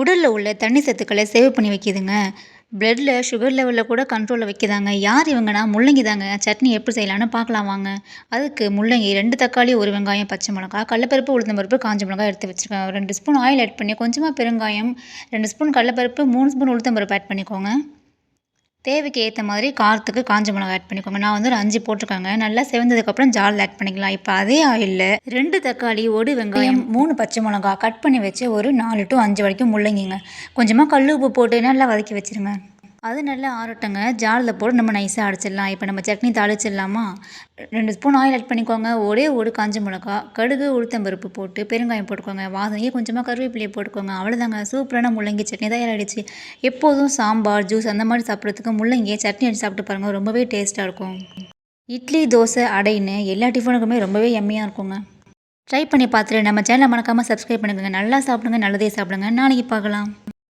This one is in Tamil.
உடலில் உள்ள தண்ணி சத்துக்களை சேவ் பண்ணி வைக்கிதுங்க. பிளட்டில் சுகர் லெவலில் கூட கண்ட்ரோலில் வைக்கிதாங்க. யார் இவங்கன்னா முள்ளங்கி தாங்க சட்னி எப்படி செய்யலான்னு பார்க்கலாம் வாங்க. அதுக்கு முள்ளங்கி ரெண்டு தக்காளி ஒரு வெங்காயம் பச்சை மிளகா கடலப்பருப்பு உளுந்தம்பருப்பு காஞ்ச மிளகாய் எடுத்து வச்சுருக்கேன். ரெண்டு ஸ்பூன் ஆயில் ஆட் பண்ணி கொஞ்சமாக பெருங்காயம் ரெண்டு ஸ்பூன் கடலப்பருப்பு மூணு ஸ்பூன் உளுத்தம்பருப்பு ஆட் பண்ணிக்கோங்க. தேவைக்கு ஏற்ற மாதிரி காரத்துக்கு காஞ்ச மிளகாய் ஆட் பண்ணிக்கோங்க. நான் வந்து ஒரு அஞ்சு போட்டிருக்காங்க. நல்லா செவந்ததுக்கப்புறம் ஜாலில் ஆட் பண்ணிக்கலாம். இப்போ அதே ஆயிலில் ரெண்டு தக்காளி ஒரு வெங்காயம் மூணு பச்சை மிளகா கட் பண்ணி வச்சு ஒரு நாலு டு அஞ்சு வரைக்கும் முள்ளங்கிங்க. கொஞ்சமாக கல் உப்பு போட்டு நல்லா வதக்கி வச்சுருங்க. அது நல்லா ஆறட்டுங்க. ஜாலில் போட்டு நம்ம நைஸாக அடிச்சிடலாம். இப்போ நம்ம சட்னி தாளிச்சிடலாமா? ரெண்டு ஸ்பூன் ஆயில் ஆட் பண்ணிக்கோங்க. ஒரே ஒரு காஞ்ச மிளகா கடுகு உளுத்தம்பருப்பு போட்டு பெருங்காயம் போட்டுக்கோங்க. வாசனையே கொஞ்சமாக கருவேப்பிலையை போட்டுக்கோங்க. அவ்வளோதாங்க சூப்பரான முள்ளங்கி சட்னி தயாராகிடுச்சு எப்போதும் சாம்பார் ஜூஸ் அந்த மாதிரி சாப்பிட்றதுக்கு முள்ளங்கியை சட்னி அடிச்சு சாப்பிட்டு பாருங்கள் ரொம்பவே டேஸ்ட்டாக இருக்கும். இட்லி தோசை அடைன்னு எல்லா டிஃபனுக்குமே ரொம்பவே எம்மையாக இருக்குங்க. ட்ரை பண்ணி பார்த்துட்டு நம்ம சேனலை மறக்காமல் சப்ஸ்கிரைப் பண்ணுங்கள் நல்லா சாப்பிடுங்க நல்லதே சாப்பிடுங்க. நாளைக்கு பார்க்கலாம்.